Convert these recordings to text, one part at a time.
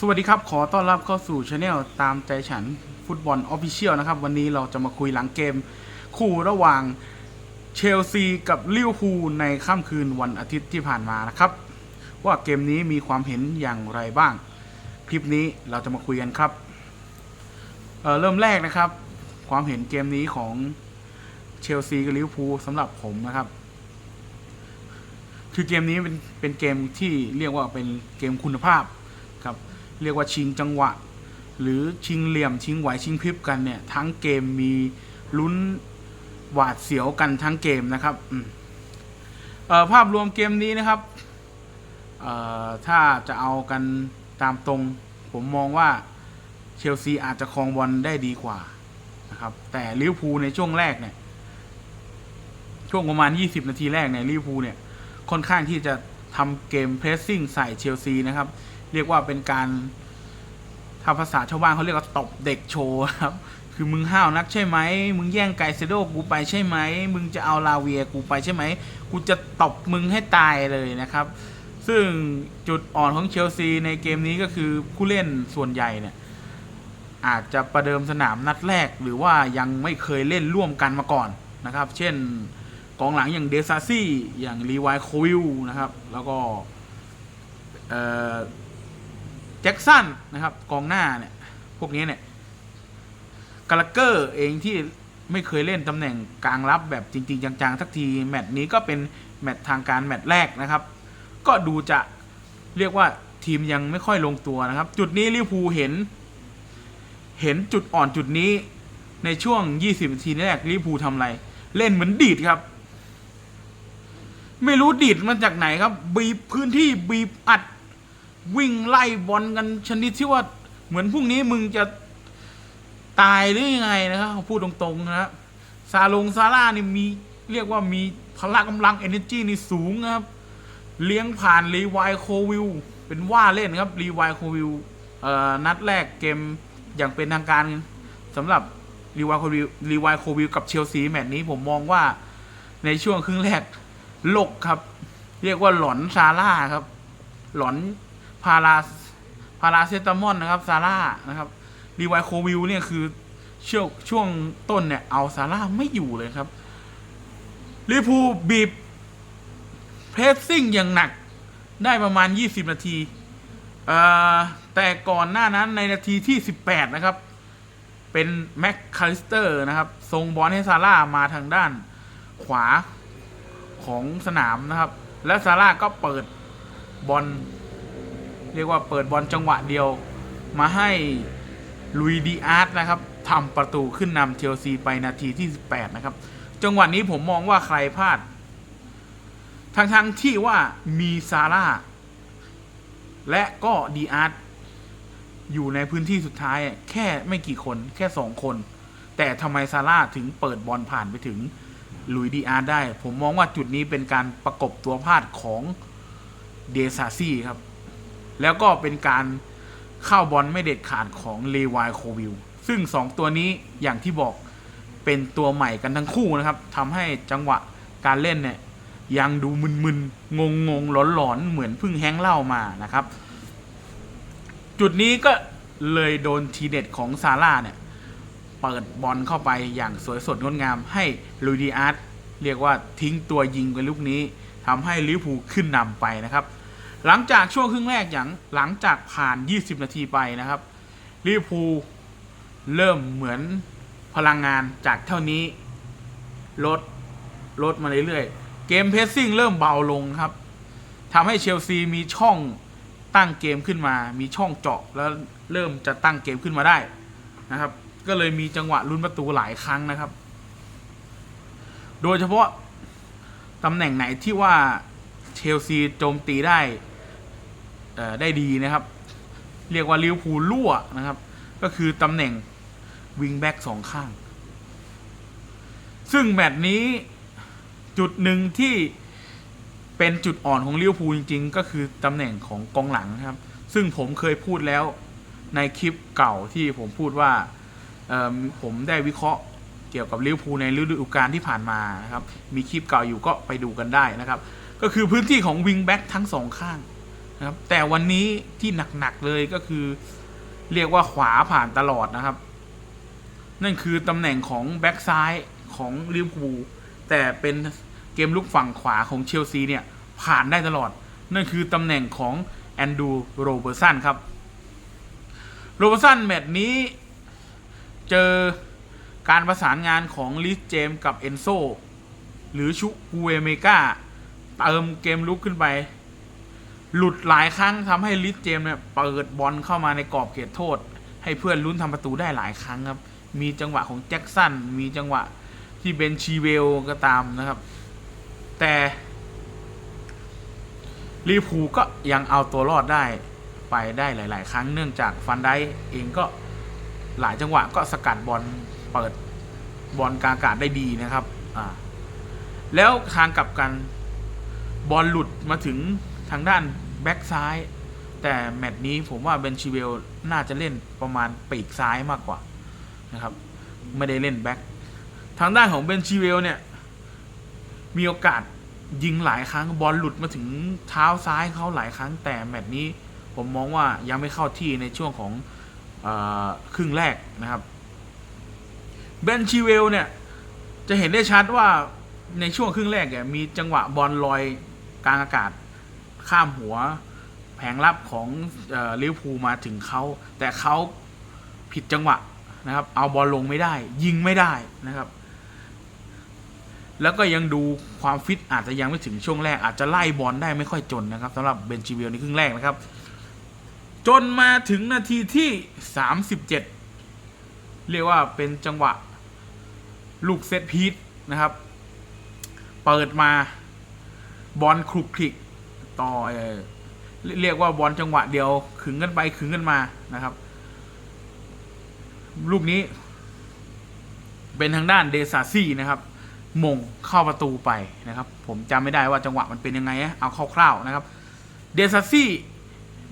สวัสดีครับ ขอต้อนรับเข้าสู่ช anel ตามใจฉันฟุตบอลออฟฟิเชียลนะครับ วันนี้เราจะมาคุยหลังเกม คู่ระหว่างเชลซีกับลิเวอร์พูลในค่ำคืนวันอาทิตย์ที่ผ่านมานะครับ ว่าเกมนี้มีความเห็นอย่างไรบ้าง คลิปนี้เราจะมาคุยกันครับเเริ่มแรกนะครับ ความเห็นเกมนี้ของเชลซีกับลิเวอร์พูลสำหรับผมนะครับ คือเกมนี้เป็นเป็นเกมที่เรียกว่าเป็นเกมคุณภาพ เรียกว่าชิงจังหวะ หรือชิงเหลี่ยมชิงไหวชิงพริบกันเนี่ยทั้งเกมมีลุ้นหวาดเสียวกันทั้งเกมนะครับภาพรวมเกมนี้นะครับถ้าจะเอากันตามตรง ผมมองว่าเชลซีอาจจะครองบอลได้ดีกว่านะครับแต่ลิเวอร์พูลในช่วงแรกเนี่ยช่วงประมาณ 20 นาทีแรกเนี่ยลิเวอร์พูลเนี่ยค่อนข้างที่จะทำเกมเพรสซิ่งใส่เชลซีนะครับ เรียกว่าเป็นการถ้าภาษาชาวบ้านเขาเรียกว่าตบเด็กโชว์ครับ คือมึงห้าวนักใช่ไหม มึงแย่งไกเซโดกูไปใช่ไหม มึงจะเอาลาเวียกูไปใช่ไหม กูจะตบมึงให้ตายเลยนะครับ ซึ่งจุดอ่อนของเชลซีในเกมนี้ก็คือผู้เล่นส่วนใหญ่เนี่ยอาจจะประเดิมสนามนัดแรกหรือว่ายังไม่เคยเล่นร่วมกันมาก่อนนะครับ เช่นกองหลังอย่างเดซาซี่ อย่างรีไวโควิลนะครับ แล้วก็เอ่อ จ็คสันนะครับกองหน้าเนี่ยพวกนี้เนี่ยกาลเกอร์เองที่ไม่เคยเล่นตำแหน่งกลางรับแบบจริง ๆ จังๆสักทีแมตช์นี้ก็เป็นแมตช์ทางการแมตช์แรกนะครับ ก็ดูจะเรียกว่าทีมยังไม่ค่อยลงตัวนะครับ จุดนี้ลิพูเห็น เห็นจุดอ่อนจุดนี้ในช่วง 20นาทีแรกลิพูทำอะไร เล่นเหมือนดีดครับ ไม่รู้ดีดมาจากไหนครับ บีบพื้นที่บีบอัด วิ่งไล่บอลกันชนิดที่ว่าเหมือนพรุ่งนี้มึงจะตายหรือยังไงนะครับพูดตรงๆนะครับซาลงซาร่านี่มีเรียกว่ามีพละกำลัง energy นี่สูงนะครับ เลี้ยงผ่านรีไวโควิลเป็นว่าเล่นครับรีไวโควิลนัดแรกเกมอย่างเป็นทางการสำหรับรีไวโควิลรีไวโควิลกับเชลซีแมตช์นี้ผมมองว่าในช่วงครึ่งแรกโลกครับ เรียกว่าหลอนซาร่าครับ หลอน พาราพาราเซตามอลนะครับซาร่านะครับรีไวโควิลเนี่ยคือช่วงช่วงต้นเนี่ย เอาซาร่าไม่อยู่เลยครับลิพูบีบเพรสซิ่งอย่างหนักได้ประมาณ 20 นาที แต่ก่อนหน้านั้นในนาทีที่ 18 นะครับ เป็นแม็กคาลิสเตอร์นะครับทรงบอลให้ซาร่ามาทางด้านขวาของสนามนะครับ และซาร่าก็เปิดบอล เรียกว่าเปิดบอลจังหวะเดียวมาให้ลุยดีอาร์ตนะครับทำประตูขึ้นนำเชลซีไปนาทีที่ 18 นะครับ จังหวะนี้ผมมองว่าใครพลาดทั้งๆทที่ว่ามีซาร่าและก็ดีอาร์ตอยู่ในพื้นที่สุดท้ายแค่ไม่กี่คนแค่สองคน แต่ทำไมซาร่าถึงเปิดบอลผ่านไปถึงลุยดีอาร์ได้ ผมมองว่าจุดนี้เป็นการประกบตัวพลาดของเดซาซี่ครับ แล้วก็เป็นการเข้าบอลไม่เด็ดขาดของเลวายโควิลซึ่ง 2 ตัวนี้อย่างที่บอกเป็นตัวใหม่กันทั้งคู่นะครับทำให้จังหวะการเล่นเนี่ยยังดูมึนๆ งงๆ หลอนๆ เหมือนเพิ่งแฮงเล่ามานะครับ จุดนี้ก็เลยโดนทีเด็ดของซาร่าเนี่ย เปิดบอลเข้าไปอย่างสวยสดงดงาม ให้ลุยดีอาร์ตเรียกว่าทิ้งตัวยิงไปลูกนี้ทำให้ลิเวอร์พูลขึ้นนำไปนะครับ หลังจากช่วงครึ่งแรกอย่างหลังจากผ่าน 20 นาทีไปนะครับลิเวอร์พูลเริ่มเหมือนพลังงานจากเท่านี้ ลด ลดมาเรื่อยๆ เกมเพสซิ่งเริ่มเบาลงครับทำให้เชลซีมีช่องตั้งเกมขึ้นมา มีช่องเจาะแล้วเริ่มจะตั้งเกมขึ้นมาได้นะครับ ก็เลยมีจังหวะลุ้นประตูหลายครั้งนะครับ โดยเฉพาะตำแหน่งไหนที่ว่าเชลซีโจมตีได้ ได้ดีนะครับ เรียกว่าลิเวอร์พูลรั่วนะครับ ก็คือตำแหน่งวิงแบ็กสองข้าง ซึ่งแมตช์นี้จุดหนึ่งที่เป็นจุดอ่อนของลิเวอร์พูลจริง ๆ ก็คือตำแหน่งของกองหลังครับ ซึ่งผมเคยพูดแล้วในคลิปเก่าที่ผมพูดว่าผมได้วิเคราะห์เกี่ยวกับลิเวอร์พูลในฤดูกาลที่ผ่านมานะครับ มีคลิปเก่าอยู่ก็ไปดูกันได้นะครับ ก็คือพื้นที่ของวิงแบ็กทั้งสองข้าง นะครับ แต่วันนี้ที่หนักๆเลยก็คือ เรียกว่าขวาผ่านตลอดนะครับ นั่นคือตำแหน่งของแบ็กซ้ายของลิเวอร์พูลแต่เป็นเกมลุกฝั่งขวาของเชลซีเนี่ยผ่านได้ตลอด นั่นคือตำแหน่งของแอนดูโรเบอร์สันครับ โรเบอร์สันแมตช์นี้เจอการประสานงานของลิสเจมกับเอนโซหรือชุกูเอเมกาเติมเกมลุกขึ้นไป หลุดหลายครั้งทำให้ลิสเจมเนี่ยเปิดบอลเข้ามาในกรอบเขตโทษ ให้เพื่อนลุ้นทำประตูได้หลายครั้งครับ มีจังหวะของแจ็คสันมีจังหวะที่เบนชีเวลก็ตามนะครับ แต่ลิเวอร์พูก็ยังเอาตัวรอดได้ไปได้หลาย ๆ ครั้งเนื่องจากฟันได้เองก็หลายจังหวะก็สกัดบอลเปิดบอลกาอากาศได้ดีนะครับอ่าแล้วทางกลับกันบอลหลุดมาถึง ทางด้านแบ็กซ้าย แต่แมตช์นี้ผมว่าเบนชิเวลน่าจะเล่นประมาณปีกซ้ายมากกว่านะครับ ไม่ได้เล่นแบ็กทางด้านของเบนชิเวลเนี่ย มีโอกาสยิงหลายครั้งบอลหลุดมาถึงเท้าซ้ายเขาหลายครั้ง แต่แมตช์นี้ผมมองว่ายังไม่เข้าที่ในช่วงของออครึ่งแรกนะครับเบนชิเวลเนี่ย จะเห็นได้ชัดว่าในช่วงครึ่งแรกเนี่ยมีจังหวะบอลลอยกลางอากาศ ข้ามหัวแผงรับของลิเวอร์พูลมาถึงเขาแต่เขาผิดจังหวะนะครับ เอาบอลลงไม่ได้ ยิงไม่ได้นะครับ แล้วก็ยังดูความฟิตอาจจะยังไม่ถึงช่วงแรกอาจจะไล่บอลได้ไม่ค่อยจนนะครับสำหรับเบนจิเวลในครึ่งแรกนะครับ จนมาถึงนาทีที่ 37 เรียกว่าเป็นจังหวะ ลูกเซตพีทนะครับ เปิดมาบอลคลุกคลิก ต่อเออเรียกว่าบอลจังหวะเดียวขึงกันไปขึงกันมานะครับ ลูกนี้ เป็นทางด้านเดซาซี่นะครับมงเข้าประตูไปนะครับ ผมจำไม่ได้ว่าจังหวะมันเป็นยังไงเอาคร่าวๆนะครับ เดซาซี่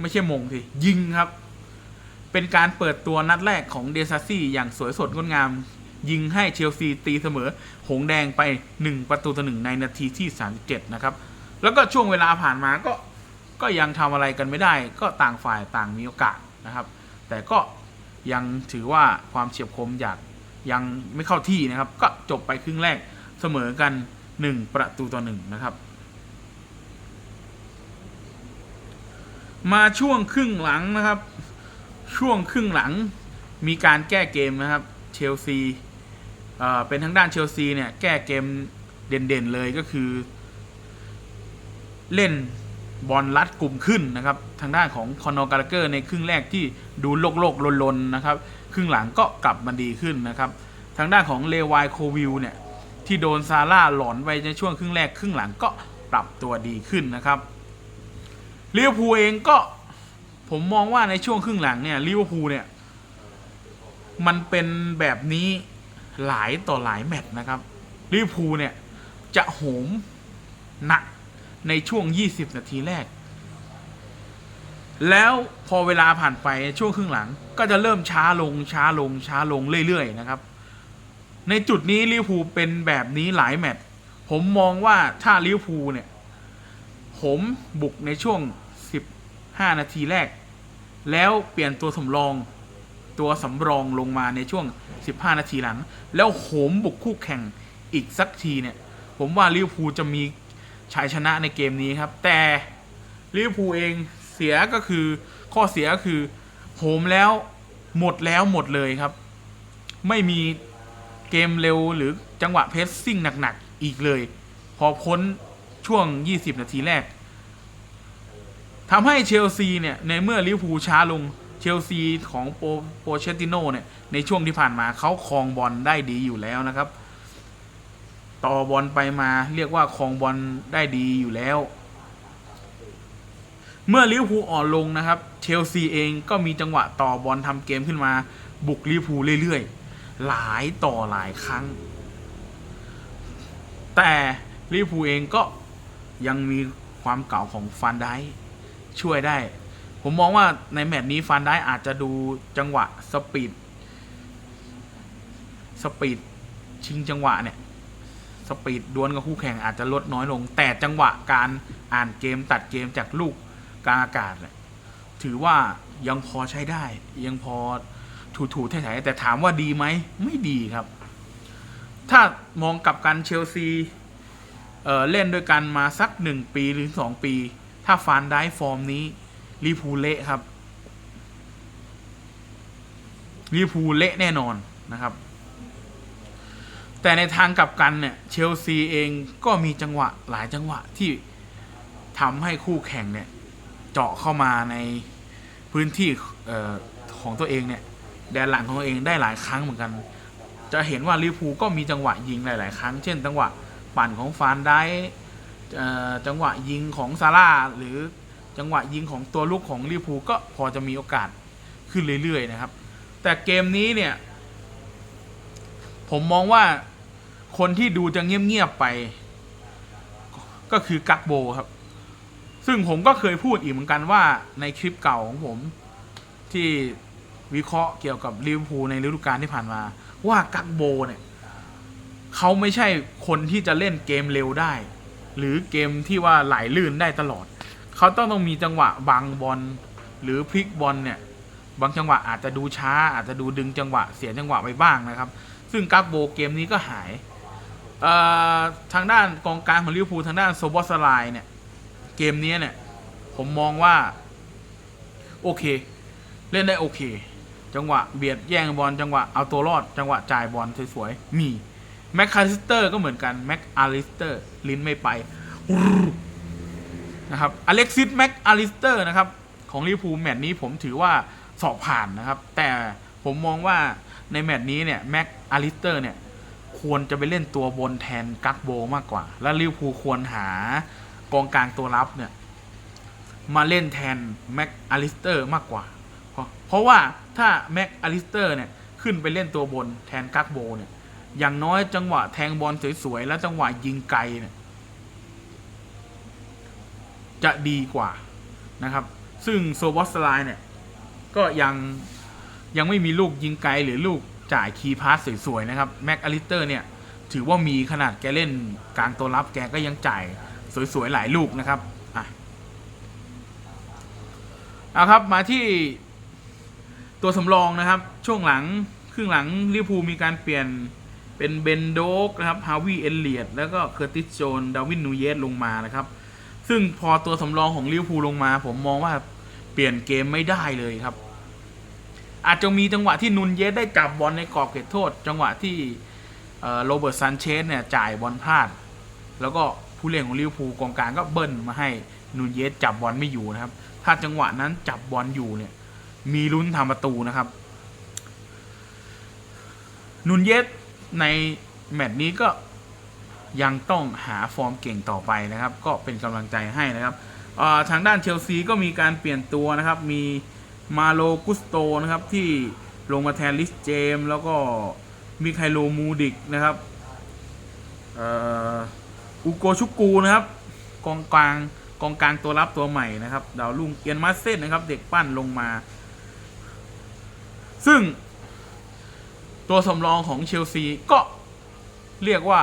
ไม่ใช่มงสิยิงครับ เป็นการเปิดตัวนัดแรกของเดซาซี่อย่างสวยสดงดงาม ยิงให้เชลซีตีเสมอ หงแดงไป 1 ประตูต่อหนึ่งในนาทีที่ 37 นะครับ แล้วก็ช่วงเวลาผ่านมาก็ก็ยังทำอะไรกันไม่ได้ ก็ต่างฝ่ายต่างมีโอกาสนะครับ แต่ก็ยังถือว่าความเฉียบคมอยากยังไม่เข้าที่นะครับ ก็จบไปครึ่งแรกเสมอกัน 1 ประตูต่อหนึ่งนะครับ มาช่วงครึ่งหลังนะครับ ช่วงครึ่งหลังมีการแก้เกมนะครับเชลซีเอ่อเป็นทางด้านเชลซีเนี่ยแก้เกมเด่นๆเลยก็คือ เล่นบอลรัดกลุ่มขึ้นนะครับทางด้านของคอนอร์การ์เกอร์ในครึ่งแรกที่ดูโลกโลกลนๆนะครับครึ่งหลังก็กลับมาดีขึ้นนะครับทางด้านของเลวายโควิลเนี่ยที่โดนซาร่าหลอนไปในช่วงครึ่งแรกครึ่งหลังก็ปรับตัวดีขึ้นนะครับลิเวอร์พูลเองก็ผมมองว่าในช่วงครึ่งหลังเนี่ยลิเวอร์พูลเนี่ยมันเป็นแบบนี้หลายต่อหลายแมตช์นะครับลิเวอร์พูลเนี่ยจะโหมหนัก ในช่วง 20 นาทีแรก แล้วพอเวลาผ่านไปช่วงครึ่งหลัง ก็จะเริ่มช้าลงช้าลงช้าลงเรื่อยๆนะครับ ในจุดนี้ลิเวอร์พูลเป็นแบบนี้หลายแมตช์ผมมองว่าถ้าลิเวอร์พูลเนี่ย ผมบุกในช่วง 15 นาทีแรก แล้วเปลี่ยนตัวสำรองตัวสำรองลงมาในช่วง 15 นาทีหลัง แล้วโหมบุกคู่แข่งอีกสักทีเนี่ย ผมว่าลิเวอร์พูลจะมี ชัยชนะในเกมนี้ครับ แต่ลิเวอร์พูลเองเสียก็คือข้อเสียก็คือโหมแล้วหมดแล้วหมดเลยครับ ไม่มีเกมเร็วหรือจังหวะเพสซิ่งหนักๆอีกเลย พอพ้นช่วง 20 นาทีแรกทำให้เชลซีเนี่ย ในเมื่อลิเวอร์พูลช้าลงเชลซีของโปโปเชตติโนเนี่ย ในช่วงที่ผ่านมาเขาครองบอลได้ดีอยู่แล้วนะครับ ต่อบอลไปมาเรียกว่าครองบอลได้ดีอยู่แล้ว เมื่อลิเวอร์พูลอ่อนลงนะครับ เชลซีเองก็มีจังหวะต่อบอลทำเกมขึ้นมา บุกลิเวอร์พูลเรื่อยๆ หลายต่อหลายครั้ง แต่ลิเวอร์พูลเองก็ยังมีความเก่าของฟันไดค์ช่วยได้ ผมมองว่าในแมตช์นี้ฟันไดค์อาจจะดูจังหวะสปีดสปีดชิงจังหวะเนี่ย สปีดดวลกับคู่แข่งอาจจะลดน้อยลง แต่จังหวะการอ่านเกมตัดเกมจากลูกกลางอากาศเนี่ยถือว่ายังพอใช้ได้ ยังพอถูๆไถ่ๆแต่ถามว่าดีไหมไม่ดีครับ ถ้ามองกลับกันเชลซีเเล่นด้วยกันมาสักหนึ่งปีหรือสองปี ถ้าฟานได้ฟอร์มนี้ลิเวอร์พูลเละครับลิเวอร์พูลเละแน่นอนนะครับ แต่ในทางกลับกันเนี่ยเชลซีเองก็มีจังหวะหลายจังหวะที่ทำให้คู่แข่งเนี่ยเจาะเข้ามาในพื้นที่ออของตัวเองเนี่ยแดนหลังของตัวเองได้หลายครั้งเหมือนกัน จะเห็นว่าลิเวอร์พูลก็มีจังหวะยิงหลาย ๆ ครั้ง เช่น จังหวะปั่นของฟานได้จังหวะยิงของซาร่าหรือจังหวะยิงของตัวลูกของลิเวอร์พูลก็พอจะมีโอกาสขึ้นเรื่อย ๆ นะครับ แต่เกมนี้เนี่ย ผมมองว่าคนที่ดูจะเงียบๆไป ก็คือกักโบครับ ซึ่งผมก็เคยพูดอีกเหมือนกันว่าในคลิปเก่าของผมที่วิเคราะห์เกี่ยวกับลิเวอร์พูลในฤดูกาลที่ผ่านมา ว่ากักโบเนี่ยเขาไม่ใช่คนที่จะเล่นเกมเร็วได้ หรือเกมที่ว่าไหลลื่นได้ตลอด เขาต้องต้องมีจังหวะบังบอลหรือพลิกบอลเนี่ยบางจังหวะอาจจะดูช้าอาจจะดูดึงจังหวะเสียจังหวะไปบ้างนะครับ ซึ่งกักโบเกมนี้ก็หายทางด้านกองกลางของลิเวอร์พูลทางด้านโซบอสไลน์เนี่ย เกมนี้เนี่ย ผมมองว่า โอเค เล่นได้โอเค จังหวะเบียดแย่งบอลจังหวะเอาตัวรอด จังหวะจ่ายบอลสวยๆ มีแม็กคาลิสเตอร์ก็เหมือนกันแม็กอาริสเตอร์ลิ้นไม่ไปนะครับอเล็กซิสแม็กอาริสเตอร์นะครับ ของลิเวอร์พูลแมตช์นี้ผมถือว่าสอบผ่านนะครับ แต่ผมมองว่า ในแมตช์นี้เนี่ยแม็กอาริสเตอร์เนี่ยควรจะไปเล่นตัวบนแทนกักโบมากกว่า และลิวพูควรหากองกลางตัวรับเนี่ยมาเล่นแทนแม็กอาริสเตอร์มากกว่าเพราะเพราะว่าถ้าแม็กอาริสเตอร์เนี่ยขึ้นไปเล่นตัวบนแทนกักโบเนี่ยอย่างน้อยจังหวะแทงบอลสวยๆ และจังหวะยิงไกลเนี่ยจะดีกว่านะครับ ซึ่งโซบอสไลน์เนี่ยก็ยัง ยังไม่มีลูกยิงไกลหรือลูกจ่ายคีย์พาสสวยๆนะครับแม็กอาริเตอร์เนี่ยถือว่ามีขนาดแกเล่นกลางตัวรับแกก็ยังจ่ายสวยๆหลายลูกนะครับอะเอาครับมาที่ตัวสำรองนะครับ ช่วงหลังครึ่งหลังลิเวอร์พูลมีการเปลี่ยนเป็นเบนโดกนะครับฮาวิเอลเลียดแล้วก็เคอร์ติสโจนดาวินนูเยสลงมานะครับ ซึ่งพอตัวสำรองของลิเวอร์พูลลงมา ผมมองว่าเปลี่ยนเกมไม่ได้เลยครับ อาจจะมีจังหวะที่นุนเยสได้จับบอลในกรอบเขตโทษ จังหวะที่โรเบิร์ตซันเชสเนี่ยจ่ายบอลพลาด แล้วก็ผู้เล่นของลิเวอร์พูลกองกลางก็เบิ้ลมาให้นูนเยสจับบอลไม่อยู่นะครับ ถ้าจังหวะนั้นจับบอลอยู่เนี่ย มีลุ้นทำประตูนะครับนูนเยสในแมตช์นี้ก็ยังต้องหาฟอร์มเก่งต่อไปนะครับ ก็เป็นกำลังใจให้นะครับทางด้านเชลซีก็มีการเปลี่ยนตัวนะครับ มี มาโลกุสโตนะครับที่ลงมาแทนลิสเจม แล้วก็มิไคโลมูดิกนะครับอุโกชุกูนะครับกองกลางกองกลางตัวรับตัวใหม่นะครับดาวรุ่งเกียนมาเซ่นนะครับ เด็กปั้นลงมา ซึ่ง ตัวสำรองของเชลซีก็เรียกว่า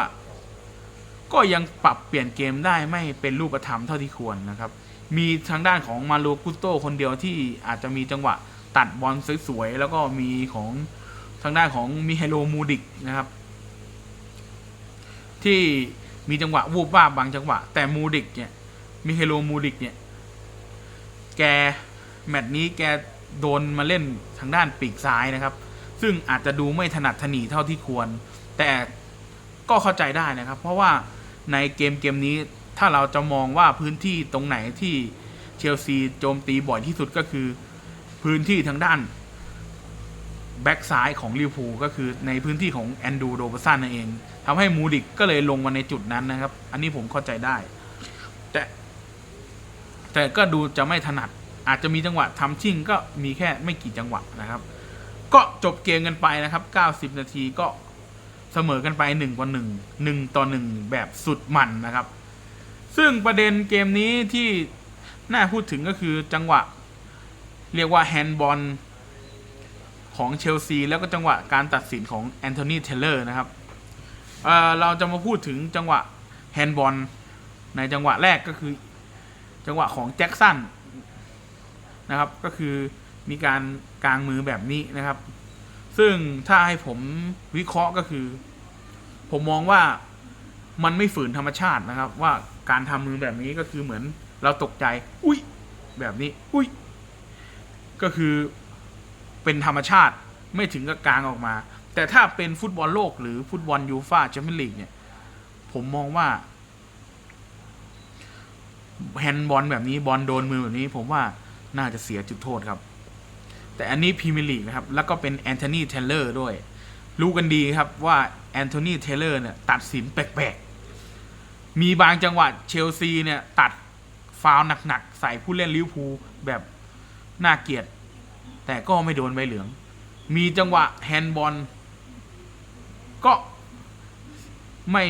ก็ยังปรับเปลี่ยนเกมได้ไม่เป็นรูปธรรมเท่าที่ควรนะครับ มีทางด้านของมาโลกุสโตคนเดียวที่อาจจะมีจังหวะตัดบอลสวยๆ แล้วก็มีของทางด้านของมิเฮโลมูดิกนะครับ ที่มีจังหวะวูบวาบบางจังหวะ แต่มูดิกเนี่ยมิเฮโลมูดิกเนี่ยแกแมตช์นี้แกโดนมาเล่นทางด้านปีกซ้ายนะครับ ซึ่งอาจจะดูไม่ถนัดถนีเท่าที่ควร แต่ก็เข้าใจได้นะครับ เพราะว่าในเกมเกมนี้ ถ้าเราจะมองว่าพื้นที่ตรงไหนที่เชลซีโจมตีบ่อยที่สุดก็คือ พื้นที่ทางด้านแบ็กซ้ายของลิเวอร์พูลก็คือในพื้นที่ของแอนดูโรบอร์สันนั่นเองทำให้มูดิกก็เลยลงมาในจุดนั้นนะครับ อันนี้ผมเข้าใจได้ แต่ แต่ก็ดูจะไม่ถนัด อาจจะมีจังหวะทำชิ่งก็มีแค่ไม่กี่จังหวะนะครับ ก็จบเกมกันไปนะครับ 90 นาทีก็เสมอกันไป1ต่อ1 1ต่อ1แบบสุดมันนะครับ ซึ่งประเด็นเกมนี้ที่น่าพูดถึงก็คือจังหวะ เรียกว่าแฮนด์บอลของเชลซี แล้วก็จังหวะการตัดสินของแอนโทนีเทเลอร์นะครับเเราจะมาพูดถึงจังหวะแฮนด์บอลในจังหวะแรกก็คือ จังหวะของแจ็คสันนะครับ ก็คือมีการกางมือแบบนี้นะครับ ซึ่งถ้าให้ผมวิเคราะห์ก็คือ ผมมองว่ามันไม่ฝืนธรรมชาตินะครับว่า การทำมือแบบนี้ก็คือเหมือนเราตกใจ อุ้ยแบบนี้ อุ้ยก็คือเป็นธรรมชาติไม่ถึงกับกลางออกมา แต่ถ้าเป็นฟุตบอลโลกหรือฟุตบอลยูฟ่าแชมเปี้ยนลีกเนี่ย ผมมองว่าแฮนด์บอลแบบนี้บอลโดนมือแบบนี้ ผมว่าน่าจะเสียจุดโทษครับ แต่อันนี้พรีเมียร์ลีกนะครับ แล้วก็เป็นแอนโทนีเทเลอร์ด้วย รู้กันดีครับว่าแอนโทนีเทเลอร์เนี่ยตัดสินแปลก มีบางจังหวะเชลซีเนี่ย ตัดฟาวล์หนักๆ ใส่ผู้เล่นลิเวอร์พูลแบบน่าเกลียด แต่ก็ไม่โดนใบเหลือง มีจังหวะแฮนด์บอล ก็ไม่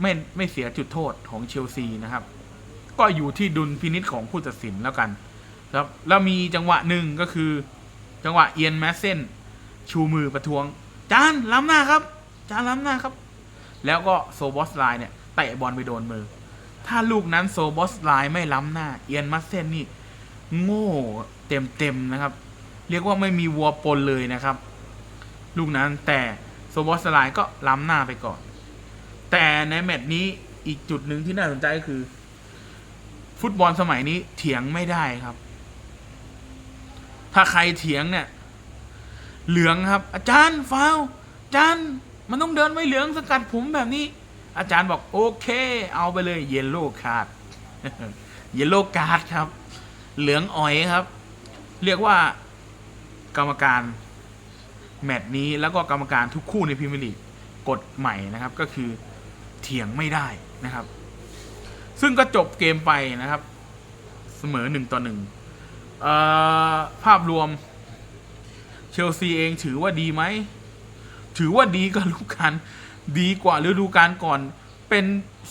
ไม่ไม่เสียจุดโทษของเชลซีนะครับ ก็อยู่ที่ดุลพินิษของผู้ตัดสินแล้วกันครับแล้วมีจังหวะหนึ่งก็คือ จังหวะเอียนแมสเซนชูมือประท้วง จานล้ำหน้าครับ จานล้ำหน้าครับ แล้วก็โซบอสไลน์เนี่ย เตะบอลไปโดนมือ ถ้าลูกนั้นโซบอสไลน์ไม่ล้ำหน้า เอียนมัสเซนนี่ โง่เต็มเต็มๆนะครับ เรียกว่าไม่มีวัวปนเลยนะครับ ลูกนั้นแต่โซบอสไลน์ก็ล้ำหน้าไปก่อน แต่ในแมตช์นี้อีกจุดหนึ่งที่น่าสนใจก็คือ ฟุตบอลสมัยนี้เถียงไม่ได้ครับ ถ้าใครเถียงเนี่ย เหลืองครับ อาจารย์ฟาวอาจารย์มันต้องเดินไม่เหลืองสกัดผมแบบนี้ อาจารย์บอกโอเค เอาไปเลยเยลโล่คาร์ดเยลโล่การ์ดครับ เหลืองอ่อยครับ เรียกว่ากรรมการแมตช์นี้แล้วก็กรรมการทุกคู่ในพรีเมียร์ลีกกฎใหม่นะครับก็คือเถียงไม่ได้นะครับ ซึ่งก็จบเกมไปนะครับ เสมอหนึ่งต่อหนึ่งภาพรวมเชลซีเองถือว่าดีไหม ถือว่าดีกับฤดูกาล ดีกว่าฤดูกาลก่อนเป็น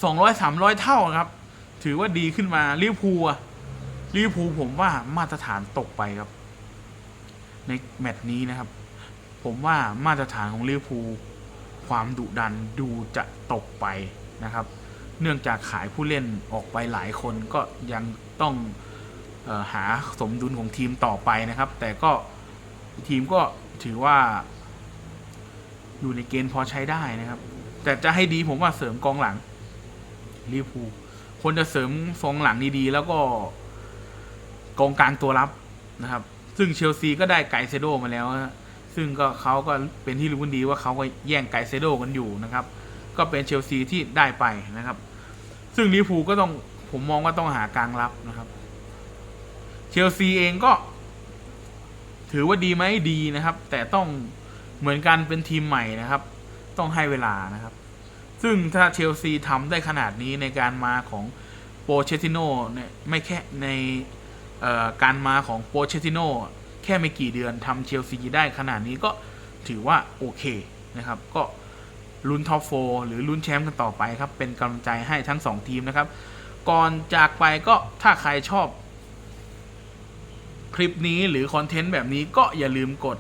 สองร้อยสามร้อยเท่าครับ ถือว่าดีขึ้นมาลิเวอร์พูลอะลิเวอร์พูลผมว่ามาตรฐานตกไปครับ ในแมตช์นี้นะครับ ผมว่ามาตรฐานของลิเวอร์พูลความดุดันดูจะตกไปนะครับ เนื่องจากขายผู้เล่นออกไปหลายคนก็ยังต้องออหาสมดุลของทีมต่อไปนะครับ แต่ก็ทีมก็ถือว่า อยู่ในเกณฑ์พอใช้ได้นะครับ แต่จะให้ดีผมว่าเสริมกองหลังลิเวอร์พูลคนจะเสริมกองหลังดีๆ แล้วก็กองกลางตัวรับนะครับ ซึ่งเชลซีก็ได้ไกเซโดมาแล้วนะซึ่งก็เขาก็เป็นที่รู้กันดีว่าเขาก็แย่งไกเซโดกันอยู่นะครับ ก็เป็นเชลซีที่ได้ไปนะครับ ซึ่งลิเวอร์พูลก็ต้องผมมองว่าต้องหากลางรับนะครับ เชลซีเองก็ ถือว่าดีไหมดีนะครับ แต่ต้อง เหมือนกันเป็นทีมใหม่นะครับ ต้องให้เวลานะครับ ซึ่งถ้าเชลซีทำได้ขนาดนี้ในการมาของโปเชติโนเนี่ยไม่แค่ในการมาของโปเชติโนแค่ไม่กี่เดือนทำเชลซีได้ขนาดนี้ก็ถือว่าโอเคนะครับ ก็ลุ้นท็อปโฟหรือลุ้นแชมป์กันต่อไปครับ เป็นกำลังใจให้ทั้งสองทีมนะครับ ก่อนจากไปก็ถ้าใครชอบคลิปนี้หรือคอนเทนต์แบบนี้ก็อย่าลืมกด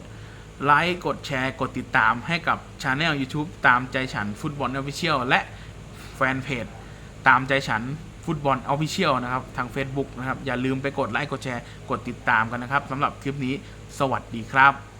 ไลค์กดแชร์กดติดตามให้กับช anel YouTube ตามใจฉันฟุตบอลออฟฟิเชียลและแฟนเพจตามใจฉันฟุตบอลออฟฟิเชียลนะครับทาง Facebook นะครับ อย่าลืมไปกดไลค์กดแชร์กดติดตามกันนะครับสำหรับคลิปนี้สวัสดีครับ